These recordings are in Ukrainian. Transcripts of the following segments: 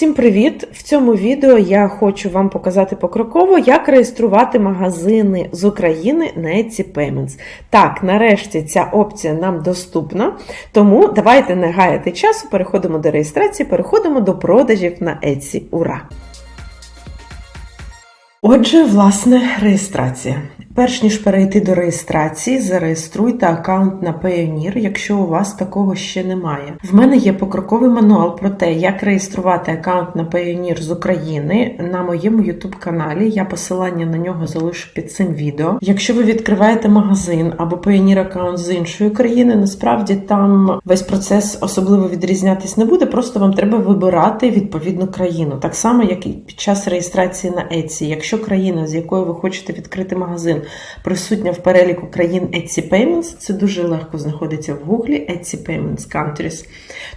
Всім привіт! В цьому відео я хочу вам показати покроково, як реєструвати магазини з України на Etsy Payments. Так, нарешті ця опція нам доступна, тому давайте не гаяти часу, переходимо до реєстрації, переходимо до продажів на Etsy. Ура! Отже, власне, реєстрація. Перш ніж перейти до реєстрації, зареєструйте аккаунт на Payoneer, якщо у вас такого ще немає. В мене є покроковий мануал про те, як реєструвати аккаунт на Payoneer з України на моєму YouTube каналі. Я посилання на нього залишу під цим відео. Якщо ви відкриваєте магазин або Payoneer аккаунт з іншої країни, насправді там весь процес особливо відрізнятись не буде, просто вам треба вибирати відповідну країну. Так само, як і під час реєстрації на Etsy. Якщо країна, з якої ви хочете відкрити магазин, присутня в переліку країн Etsy Payments, це дуже легко знаходиться в гуглі Etsy Payments Countries,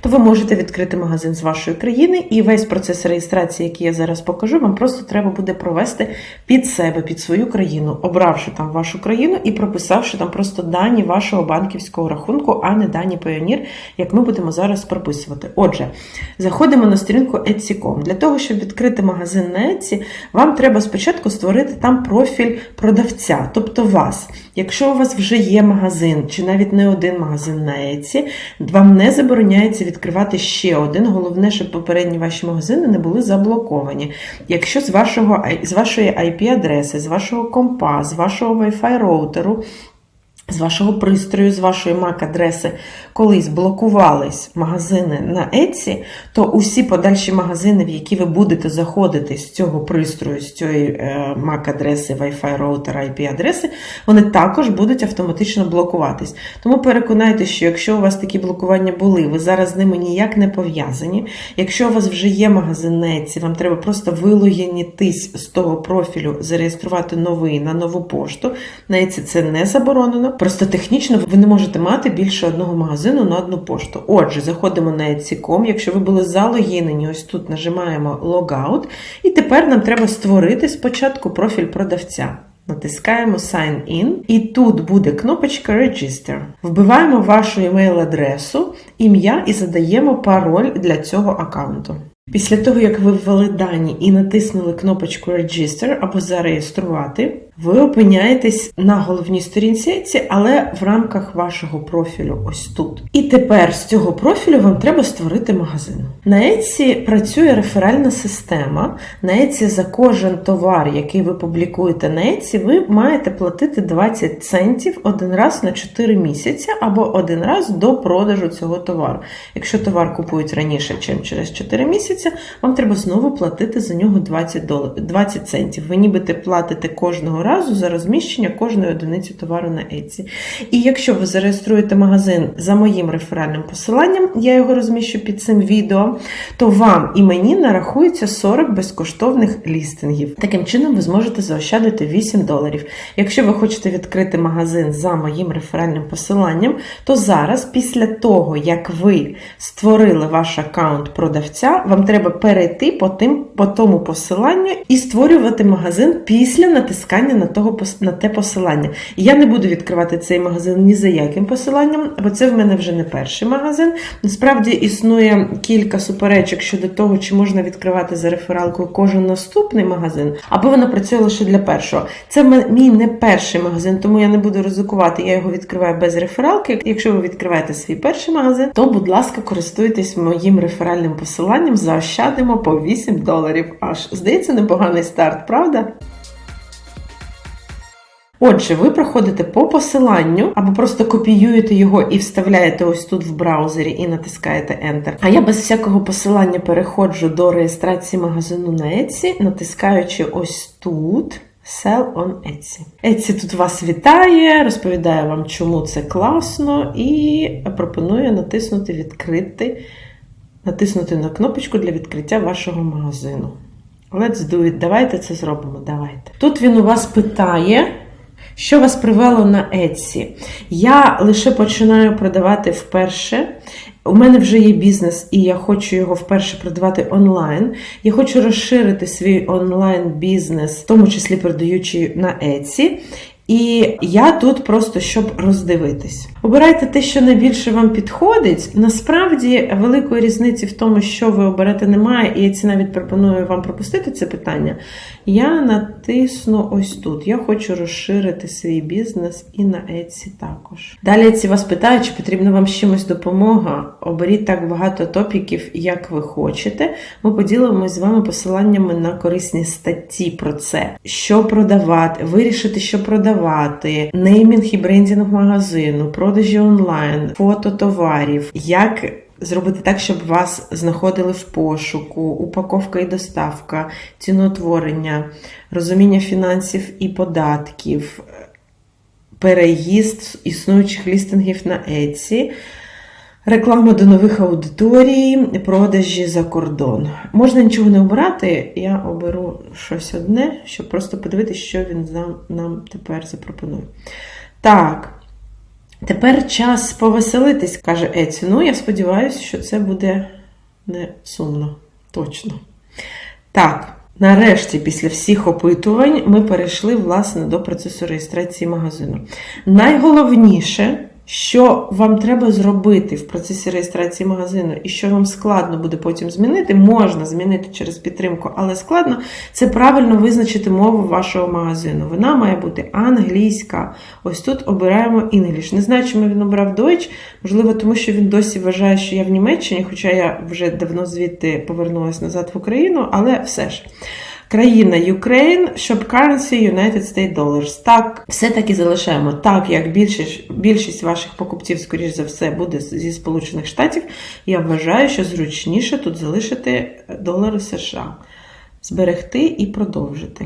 то ви можете відкрити магазин з вашої країни, і весь процес реєстрації, який я зараз покажу, вам просто треба буде провести під себе, під свою країну, обравши там вашу країну і прописавши там просто дані вашого банківського рахунку, а не дані Payoneer, як ми будемо зараз прописувати. Отже, заходимо на сторінку Etsy.com. Для того, щоб відкрити магазин на Etsy, вам треба спочатку створити там профіль продавця тобто вас. Якщо у вас вже є магазин, чи навіть не один магазин на Еці, вам не забороняється відкривати ще один. Головне, щоб попередні ваші магазини не були заблоковані. Якщо з вашого з вашої IP-адреси, з вашого компа, з вашого Wi-Fi роутеру з вашого пристрою, з вашої MAC-адреси колись блокувались магазини на Etsy, то усі подальші магазини, в які ви будете заходити з цього пристрою, з цієї е, MAC-адреси, Wi-Fi роутера, IP-адреси, вони також будуть автоматично блокуватись. Тому переконайтеся, що якщо у вас такі блокування були, ви зараз з ними ніяк не пов'язані. Якщо у вас вже є магазин на Etsy, вам треба просто вилогінітись з того профілю, зареєструвати новий на нову пошту. На Etsy це не заборонено. Просто технічно ви не можете мати більше одного магазину на одну пошту. Отже, заходимо на Etsy.com, Якщо ви були залогінені, ось тут нажимаємо Logout. І тепер нам треба створити спочатку профіль продавця. Натискаємо Sign In, і тут буде кнопочка Register. Вбиваємо вашу емейл-адресу, ім'я і задаємо пароль для цього аккаунту. Після того, як ви ввели дані і натиснули кнопочку Register або зареєструвати, ви опиняєтесь на головній сторінці але в рамках вашого профілю ось тут. І тепер з цього профілю вам треба створити магазин. На Etsy працює реферальна система. На Etsy за кожен товар, який ви публікуєте на Etsy, ви маєте платити 20 центів один раз на 4 місяці або один раз до продажу цього товару. Якщо товар купують раніше, ніж через 4 місяці, вам треба знову платити за нього 20 доларів, 20 центів. Ви нібито платите кожного разу за розміщення кожної одиниці товару на Etsy. І якщо ви зареєструєте магазин за моїм реферальним посиланням, я його розміщу під цим відео, то вам і мені нарахується 40 безкоштовних лістингів. Таким чином, ви зможете заощадити 8 доларів. Якщо ви хочете відкрити магазин за моїм реферальним посиланням, то зараз, після того, як ви створили ваш аккаунт продавця, вам треба перейти по, тим, по тому посиланню і створювати магазин після натискання на того на те посилання. Я не буду відкривати цей магазин ні за яким посиланням, бо це в мене вже не перший магазин. Насправді існує кілька суперечок щодо того, чи можна відкривати за рефералкою кожен наступний магазин, або вона працює лише для першого. Це мій не перший магазин, тому я не буду ризикувати. Я його відкриваю без рефералки. Якщо ви відкриваєте свій перший магазин, то, будь ласка, користуйтесь моїм реферальним посиланням, заощадимо по 8 доларів. Аж здається, непоганий старт, правда? Отже, ви проходите по посиланню або просто копіюєте його і вставляєте ось тут в браузері і натискаєте Enter. А я без всякого посилання переходжу до реєстрації магазину на Etsy, натискаючи ось тут. Sell on Etsy. Etsy тут вас вітає, розповідає вам, чому це класно, і пропонує натиснути відкрити, натиснути на кнопочку для відкриття вашого магазину. Let's do it. Давайте це зробимо. Давайте. Тут він у вас питає. Що вас привело на Etsy? Я лише починаю продавати вперше. У мене вже є бізнес, і я хочу його вперше продавати онлайн. Я хочу розширити свій онлайн-бізнес, в тому числі продаючи на Etsy. І я тут просто щоб роздивитись. Обирайте те, що найбільше вам підходить. Насправді великої різниці в тому, що ви оберете, немає, і я ці навіть пропоную вам пропустити це питання. Я натисну ось тут. Я хочу розширити свій бізнес і на Etsy також. Далі Etsy вас питає, чи потрібна вам чимось допомога. Оберіть так багато топіків, як ви хочете. Ми поділимося з вами посиланнями на корисні статті про це, що продавати, вирішити, що продавати, неймінг і брендінг магазину, продажі онлайн, фото товарів, як. Зробити так, щоб вас знаходили в пошуку, упаковка і доставка, ціноутворення, розуміння фінансів і податків, переїзд існуючих лістингів на Etsy, реклама до нових аудиторій, продажі за кордон. Можна нічого не обирати, я оберу щось одне, щоб просто подивитися, що він нам тепер запропонує. Так. Тепер час повеселитись, каже Еці. Ну, я сподіваюся, що це буде не сумно. Точно. Так, нарешті, після всіх опитувань, ми перейшли, власне, до процесу реєстрації магазину. Найголовніше, що вам треба зробити в процесі реєстрації магазину, і що вам складно буде потім змінити, можна змінити через підтримку, але складно це правильно визначити мову вашого магазину. Вона має бути англійська. Ось тут обираємо English. Не знаю, чому він обрав Deutsch, можливо, тому що він досі вважає, що я в Німеччині, хоча я вже давно звідти повернулася назад в Україну, але все ж. Країна Ukraine, щоб currency United States Dollars. Так, все таки залишаємо. Так, як більшість, більшість ваших покупців, скоріш за все, буде зі Сполучених Штатів, я вважаю, що зручніше тут залишити долари США. Зберегти і продовжити.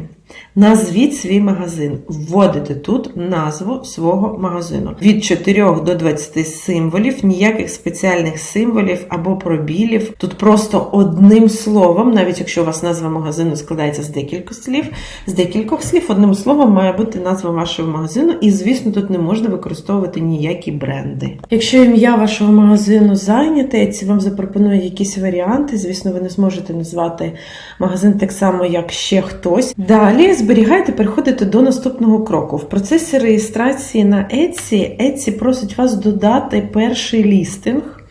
Назвіть свій магазин. Вводите тут назву свого магазину. Від 4 до 20 символів, ніяких спеціальних символів або пробілів. Тут просто одним словом, навіть якщо у вас назва магазину складається з декількох слів, з декількох слів, одним словом має бути назва вашого магазину, і, звісно, тут не можна використовувати ніякі бренди. Якщо ім'я вашого магазину зайняте, ці вам запропонує якісь варіанти. Звісно, ви не зможете назвати магазин так само, як ще хтось. Далі зберігайте, переходите до наступного кроку. В процесі реєстрації на Etsy, Etsy просить вас додати перший лістинг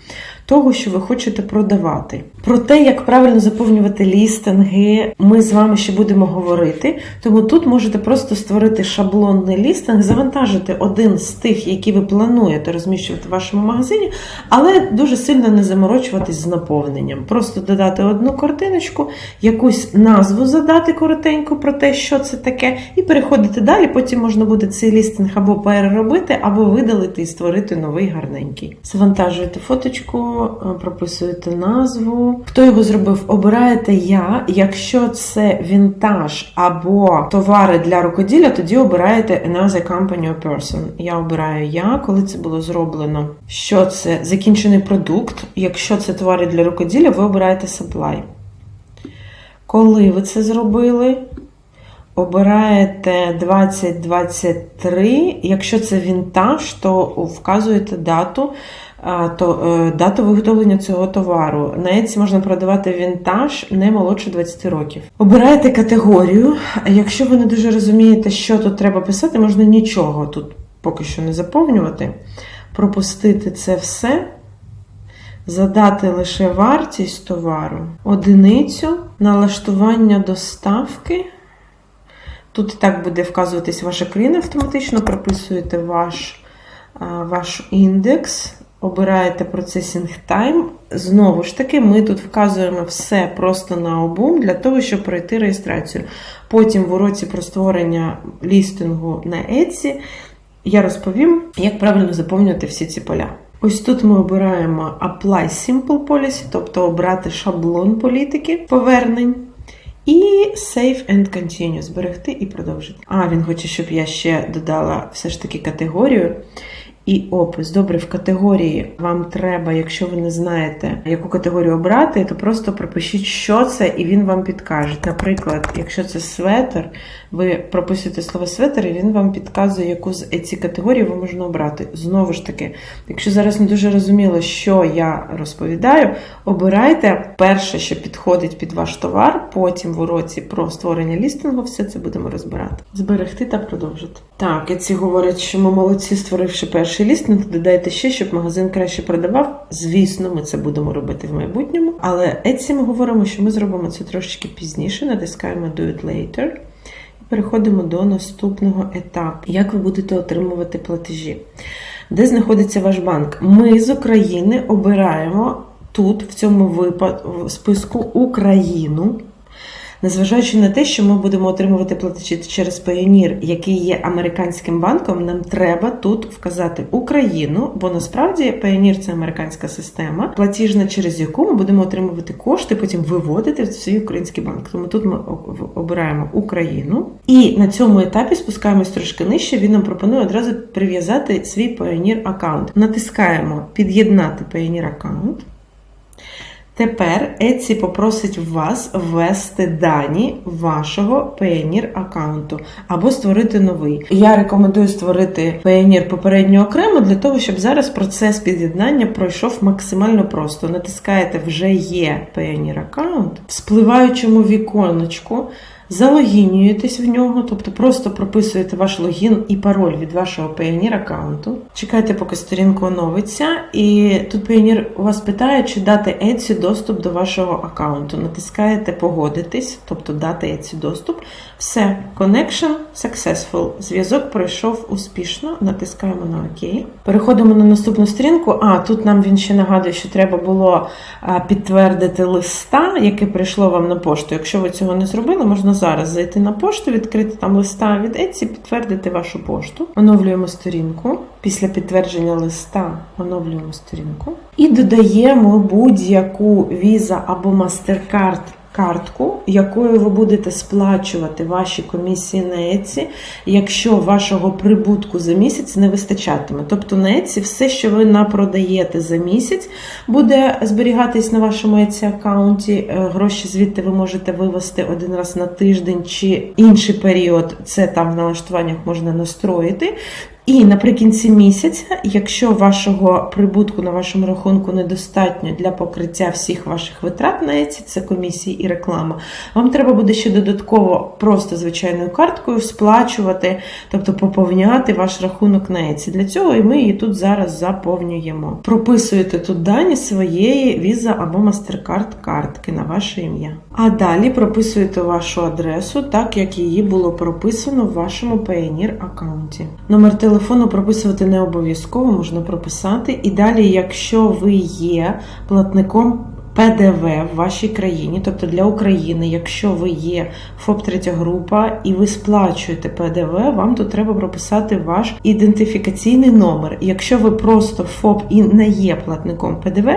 того, що ви хочете продавати. Про те, як правильно заповнювати лістинги, ми з вами ще будемо говорити. Тому тут можете просто створити шаблонний лістинг, завантажити один з тих, які ви плануєте розміщувати в вашому магазині, але дуже сильно не заморочуватись з наповненням. Просто додати одну картиночку, якусь назву задати коротенько про те, що це таке, і переходити далі. Потім можна буде цей лістинг або переробити, або видалити і створити новий гарненький. Завантажуєте фоточку, прописуєте назву. Хто його зробив? Обираєте я. Якщо це вінтаж або товари для рукоділля, тоді обираєте another company or person. Я обираю я, коли це було зроблено. Що це закінчений продукт. Якщо це товари для рукоділля, ви обираєте supply. Коли ви це зробили? Обираєте 2023. Якщо це вінтаж, то вказуєте дату то е, дату виготовлення цього товару. На Etsy можна продавати вінтаж не молодше 20 років. Обираєте категорію. Якщо ви не дуже розумієте, що тут треба писати, можна нічого тут поки що не заповнювати. Пропустити це все. Задати лише вартість товару, одиницю, налаштування доставки. Тут і так буде вказуватись ваша країна, автоматично прописуєте ваш, ваш індекс, обираєте Processing Time. Знову ж таки, ми тут вказуємо все просто на обум для того, щоб пройти реєстрацію. Потім в уроці про створення лістингу на Etsy я розповім, як правильно заповнювати всі ці поля. Ось тут ми обираємо Apply Simple Policy, тобто обрати шаблон політики повернень. І Save and Continue зберегти і продовжити. А, він хоче, щоб я ще додала все ж таки категорію. І опис. Добре, в категорії вам треба, якщо ви не знаєте, яку категорію обрати, то просто пропишіть, що це, і він вам підкаже. Наприклад, якщо це светр, ви прописуєте слово светр, і він вам підказує, яку з ці категорії ви можна обрати. Знову ж таки, якщо зараз не дуже розуміло, що я розповідаю, обирайте перше, що підходить під ваш товар, потім в уроці про створення лістингу, все це будемо розбирати. Зберегти та продовжити. Так, і ці говорять, що ми молодці, створивши перший лістинг, додайте ще, щоб магазин краще продавав. Звісно, ми це будемо робити в майбутньому. Але Etsy ми говоримо, що ми зробимо це трошечки пізніше, натискаємо Do it later. Переходимо до наступного етапу. Як ви будете отримувати платежі? Де знаходиться ваш банк? Ми з України обираємо тут, в цьому випадку, в списку Україну. Незважаючи на те, що ми будемо отримувати платежі через Payoneer, який є американським банком, нам треба тут вказати Україну, бо насправді Payoneer – це американська система, платіжна, через яку ми будемо отримувати кошти, потім виводити в свій український банк. Тому тут ми обираємо Україну. І на цьому етапі спускаємось трошки нижче. Він нам пропонує одразу прив'язати свій Payoneer аккаунт. Натискаємо Під'єднати Payoneer аккаунт. Тепер Etsy попросить вас ввести дані вашого Payoneer аккаунту або створити новий. Я рекомендую створити Payoneer попередньо окремо для того, щоб зараз процес під'єднання пройшов максимально просто. Натискаєте вже є Payoneer аккаунт, в віконечку. Залогінюєтесь в нього, тобто просто прописуєте ваш логін і пароль від вашого Payoneer аккаунту. Чекайте, поки сторінка оновиться, і тут Payoneer у вас питає, чи дати Etsy доступ до вашого аккаунту. Натискаєте Погодитись, тобто дати Etsy доступ. Все, connection successful. Зв'язок пройшов успішно. Натискаємо на ОК. Переходимо на наступну сторінку. А, тут нам він ще нагадує, що треба було підтвердити листа, яке прийшло вам на пошту. Якщо ви цього не зробили, можна зараз зайти на пошту, відкрити там листа від Etsy, підтвердити вашу пошту. Оновлюємо сторінку. Після підтвердження листа оновлюємо сторінку. І додаємо будь-яку Visa або MasterCard картку, якою ви будете сплачувати ваші комісії на Etsy, якщо вашого прибутку за місяць не вистачатиме. Тобто на Etsy все, що ви напродаєте за місяць, буде зберігатись на вашому Etsy аккаунті. Е, гроші звідти ви можете вивести один раз на тиждень чи інший період. Це там в налаштуваннях можна настроїти. І наприкінці місяця, якщо вашого прибутку на вашому рахунку недостатньо для покриття всіх ваших витрат на Etsy, це комісії і реклама, вам треба буде ще додатково просто звичайною карткою сплачувати, тобто поповняти ваш рахунок на Etsy. Для цього і ми її тут зараз заповнюємо. Прописуєте тут дані своєї Visa або MasterCard картки на ваше ім'я. А далі прописуєте вашу адресу, так як її було прописано в вашому Payoneer аккаунті. Номер телефону телефону прописувати не обов'язково, можна прописати. І далі, якщо ви є платником ПДВ в вашій країні, тобто для України, якщо ви є ФОП третя група і ви сплачуєте ПДВ, вам тут треба прописати ваш ідентифікаційний номер. Якщо ви просто ФОП і не є платником ПДВ,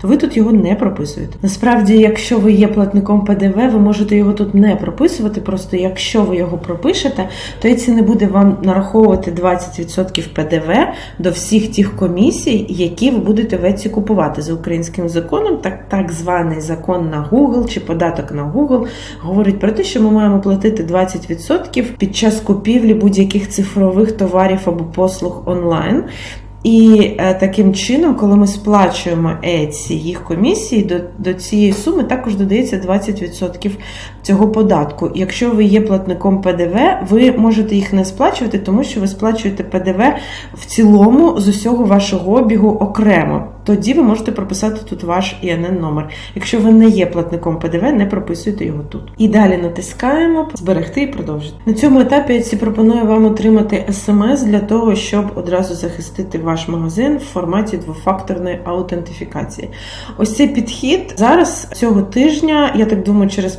то ви тут його не прописуєте. Насправді, якщо ви є платником ПДВ, ви можете його тут не прописувати. Просто якщо ви його пропишете, то і не буде вам нараховувати 20% ПДВ до всіх тих комісій, які ви будете в Еці купувати за українським законом. так так званий закон на Google чи податок на Google говорить про те, що ми маємо платити 20% під час купівлі будь-яких цифрових товарів або послуг онлайн. І е, таким чином, коли ми сплачуємо Etsy їх комісії, до до цієї суми також додається 20% цього податку. Якщо ви є платником ПДВ, ви можете їх не сплачувати, тому що ви сплачуєте ПДВ в цілому з усього вашого обігу окремо. Тоді ви можете прописати тут ваш ІНН номер. Якщо ви не є платником ПДВ, не прописуйте його тут. І далі натискаємо Зберегти і продовжити. На цьому етапі я пропоную вам отримати смс для того, щоб одразу захистити ваш магазин в форматі двофакторної аутентифікації. Ось цей підхід зараз цього тижня, я так думаю, через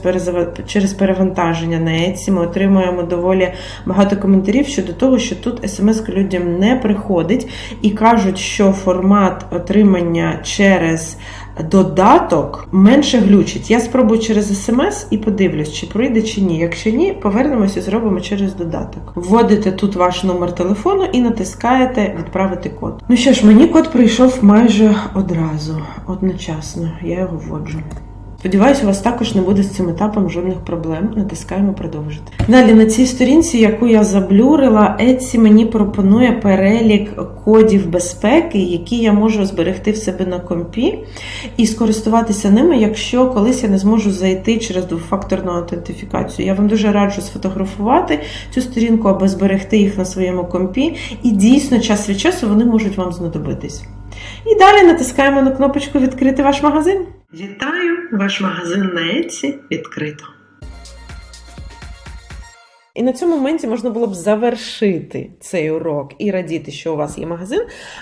через перевантаження на Etsy ми отримуємо доволі багато коментарів щодо того, що тут смс людям не приходить і кажуть, що формат отримання отримання через додаток менше глючить. Я спробую через смс і подивлюсь, чи пройде чи ні. Якщо ні, повернемося і зробимо через додаток. Вводите тут ваш номер телефону і натискаєте відправити код. Ну що ж, мені код прийшов майже одразу, одночасно. Я його вводжу. Сподіваюся, у вас також не буде з цим етапом жодних проблем. Натискаємо продовжити. Далі на цій сторінці, яку я заблюрила, Etsy мені пропонує перелік кодів безпеки, які я можу зберегти в себе на компі і скористуватися ними, якщо колись я не зможу зайти через двофакторну аутентифікацію. Я вам дуже раджу сфотографувати цю сторінку або зберегти їх на своєму компі, і дійсно час від часу вони можуть вам знадобитись. І далі натискаємо на кнопочку Відкрити ваш магазин. Вітаю! Ваш магазин на Etsy відкрито. І на цьому моменті можна було б завершити цей урок і радіти, що у вас є магазин.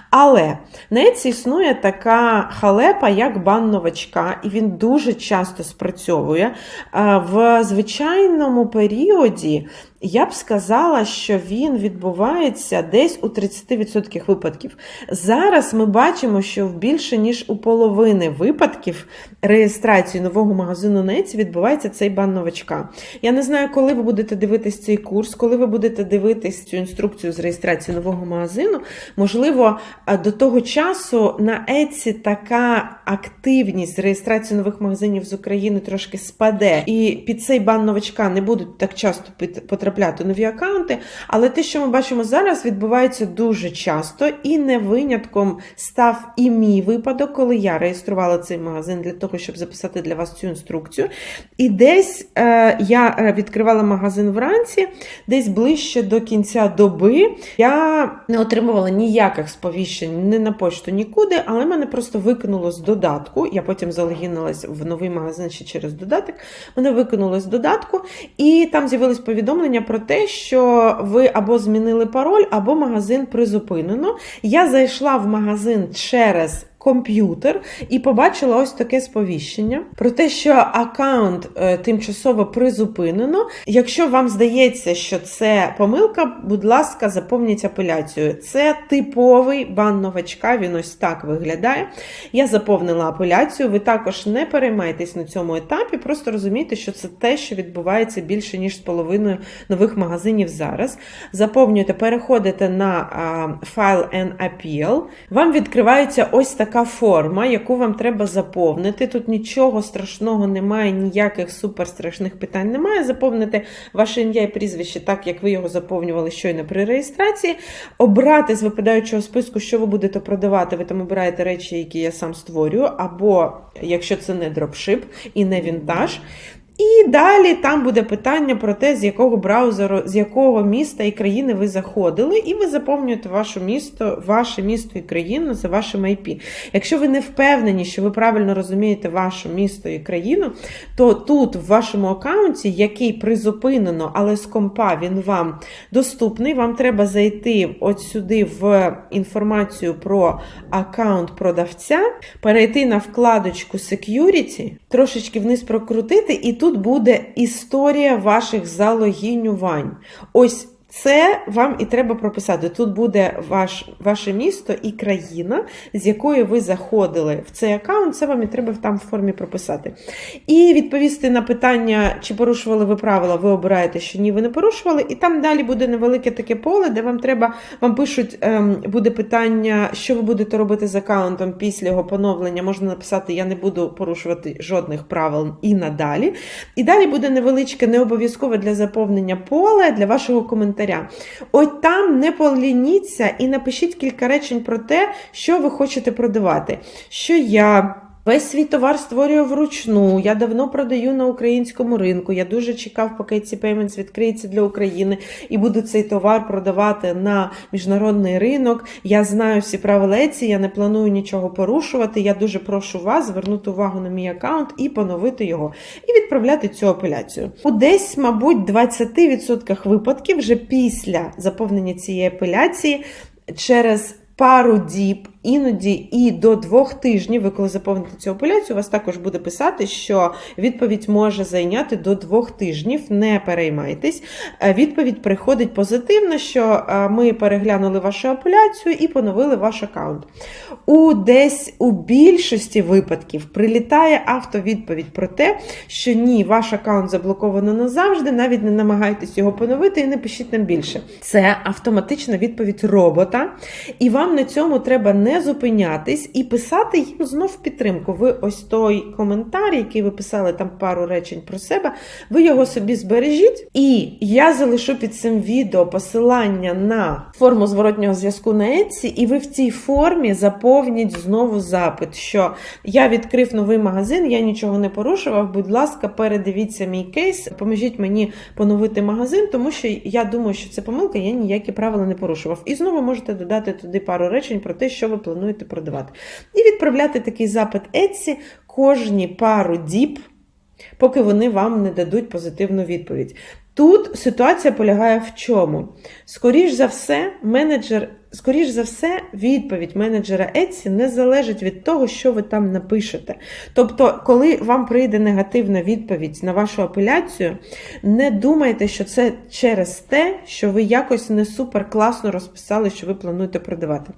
Але на Etsy існує така халепа, як бан новачка, і він дуже часто спрацьовує. В звичайному періоді я б сказала, що він відбувається десь у 30% випадків. Зараз ми бачимо, що в більше ніж у половини випадків реєстрації нового магазину Etsy відбувається цей бан новачка. Я не знаю, коли ви будете дивитись цей курс, коли ви будете дивитись цю інструкцію з реєстрації нового магазину. Можливо, до того часу на Etsy така активність реєстрації нових магазинів з України трошки спаде, і під цей бан новачка не будуть так часто потрапляти потрапляти нові аккаунти. Але те, що ми бачимо зараз, відбувається дуже часто, і не винятком став і мій випадок, коли я реєструвала цей магазин для того, щоб записати для вас цю інструкцію. І десь е, я відкривала магазин вранці, десь ближче до кінця доби я не отримувала ніяких сповіщень ні на почту, нікуди, але мене просто викинуло з додатку. Я потім залогінилась в новий магазин ще через додаток. Мене викинуло з додатку, і там з'явилось повідомлення про те, що ви або змінили пароль, або магазин призупинено. Я зайшла в магазин через комп'ютер і побачила ось таке сповіщення про те, що аккаунт е, тимчасово призупинено. Якщо вам здається, що це помилка, будь ласка, заповніть апеляцію. Це типовий бан новачка, він ось так виглядає. Я заповнила апеляцію. Ви також не переймайтесь на цьому етапі, просто розумійте, що це те, що відбувається більше, ніж з половиною нових магазинів зараз. Заповнюєте, переходите на файл and appeal, вам відкривається ось така така форма, яку вам треба заповнити. Тут нічого страшного немає, ніяких суперстрашних питань немає. Заповнити ваше ім'я і прізвище, так як ви його заповнювали щойно при реєстрації. Обрати з випадаючого списку, що ви будете продавати. Ви там обираєте речі, які я сам створюю, або якщо це не дропшип і не вінтаж. І далі там буде питання про те, з якого браузеру, з якого міста і країни ви заходили, і ви заповнюєте ваше місто, ваше місто і країну за вашим IP. Якщо ви не впевнені, що ви правильно розумієте ваше місто і країну, то тут в вашому аккаунті, який призупинено, але з компа він вам доступний, вам треба зайти от сюди в інформацію про аккаунт продавця, перейти на вкладочку Security, трошечки вниз прокрутити. і тут буде історія ваших залогінювань. Ось це вам і треба прописати. Тут буде ваш, ваше місто і країна, з якої ви заходили в цей аккаунт, це вам і треба там в формі прописати. І відповісти на питання, чи порушували ви правила, ви обираєте, що ні, ви не порушували. І там далі буде невелике таке поле, де вам треба, вам пишуть, ем, буде питання, що ви будете робити з аккаунтом після його поновлення. Можна написати, я не буду порушувати жодних правил і надалі. І далі буде невеличке, не обов'язкове для заповнення поле для вашого коментаря коментаря. От там не полініться і напишіть кілька речень про те, що ви хочете продавати. Що я. Весь свій товар створюю вручну. Я давно продаю на українському ринку. Я дуже чекав, поки ці Payments відкриється для України і буду цей товар продавати на міжнародний ринок. Я знаю всі правила Еці, я не планую нічого порушувати. Я дуже прошу вас звернути увагу на мій аккаунт і поновити його, і відправляти цю апеляцію. У десь, мабуть, 20% випадків вже після заповнення цієї апеляції через пару діб іноді і до двох тижнів, ви коли заповните цю апеляцію, у вас також буде писати, що відповідь може зайняти до двох тижнів. Не переймайтесь. Е, Відповідь приходить позитивно, що е, ми переглянули вашу апеляцію і поновили ваш аккаунт. У десь у більшості випадків прилітає автовідповідь про те, що ні, ваш аккаунт заблоковано назавжди, навіть не намагайтесь його поновити і не пишіть нам більше. Це автоматична відповідь робота, і вам на цьому треба не зупинятись і писати їм знов підтримку. Ви ось той коментар, який ви писали там пару речень про себе, ви його собі збережіть. І я залишу під цим відео посилання на форму зворотнього зв'язку на Etsy, і ви в цій формі заповніть знову запит, що я відкрив новий магазин, я нічого не порушував. Будь ласка, передивіться мій кейс, поможіть мені поновити магазин, тому що я думаю, що це помилка, я ніякі правила не порушував. І знову можете додати туди пару речень про те, що ви плануєте продавати. І відправляти такий запит Etsy кожні пару діб, поки вони вам не дадуть позитивну відповідь. Тут ситуація полягає в чому? Скоріш за все, менеджер, скоріш за все, відповідь менеджера Etsy не залежить від того, що ви там напишете. Тобто, коли вам прийде негативна відповідь на вашу апеляцію, не думайте, що це через те, що ви якось не супер класно розписали, що ви плануєте продавати.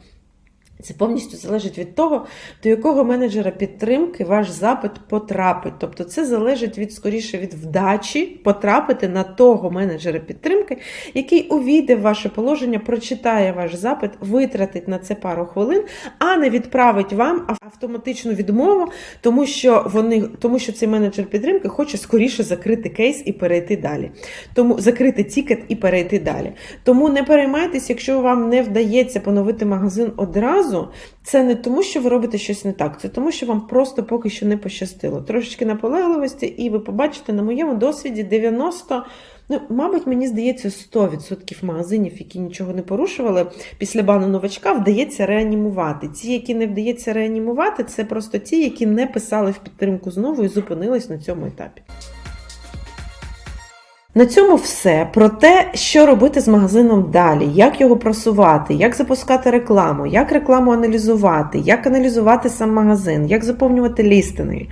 Це повністю залежить від того, до якого менеджера підтримки ваш запит потрапить. Тобто це залежить від скоріше від вдачі потрапити на того менеджера підтримки, який увійде в ваше положення, прочитає ваш запит, витратить на це пару хвилин, а не відправить вам автоматичну відмову, тому що вони, тому що цей менеджер підтримки хоче скоріше закрити кейс і перейти далі. Тому закрити тікет і перейти далі. Тому не переймайтесь, якщо вам не вдається поновити магазин одразу. Це не тому, що ви робите щось не так, це тому, що вам просто поки що не пощастило. Трошечки наполегливості, і ви побачите на моєму досвіді 90. Ну, мабуть, мені здається, 100% магазинів, які нічого не порушували, після бану новачка вдається реанімувати. Ті, які не вдається реанімувати, це просто ті, які не писали в підтримку знову і зупинились на цьому етапі. На цьому все про те, що робити з магазином далі, як його просувати, як запускати рекламу, як рекламу аналізувати, як аналізувати сам магазин, як заповнювати лістинги.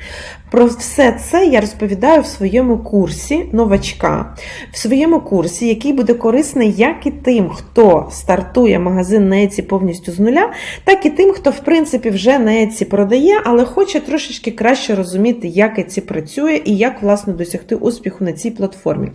Про все це я розповідаю в своєму курсі новачка, в своєму курсі, який буде корисний як і тим, хто стартує магазин на Etsy повністю з нуля, так і тим, хто в принципі вже на Etsy продає, але хоче трошечки краще розуміти, як Etsy працює і як власне досягти успіху на цій платформі.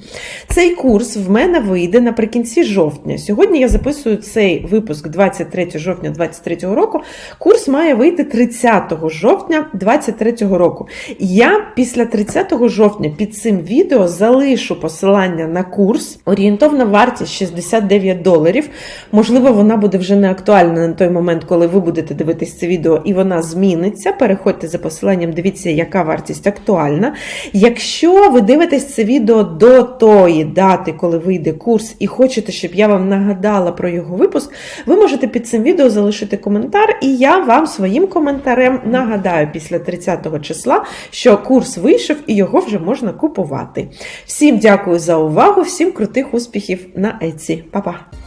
Цей курс в мене вийде наприкінці жовтня. Сьогодні я записую цей випуск 23 жовтня 2023 року. Курс має вийти 30 жовтня 2023 року. Я після 30 жовтня під цим відео залишу посилання на курс. Орієнтовна вартість 69 доларів. Можливо, вона буде вже не актуальна на той момент, коли ви будете дивитись це відео, і вона зміниться. Переходьте за посиланням, дивіться, яка вартість актуальна. Якщо ви дивитесь це відео до тої дати, коли вийде курс, і хочете, щоб я вам нагадала про його випуск, ви можете під цим відео залишити коментар, і я вам своїм коментарем нагадаю після 30 числа, що курс вийшов і його вже можна купувати. Всім дякую за увагу, всім крутих успіхів на Еці. Па-па!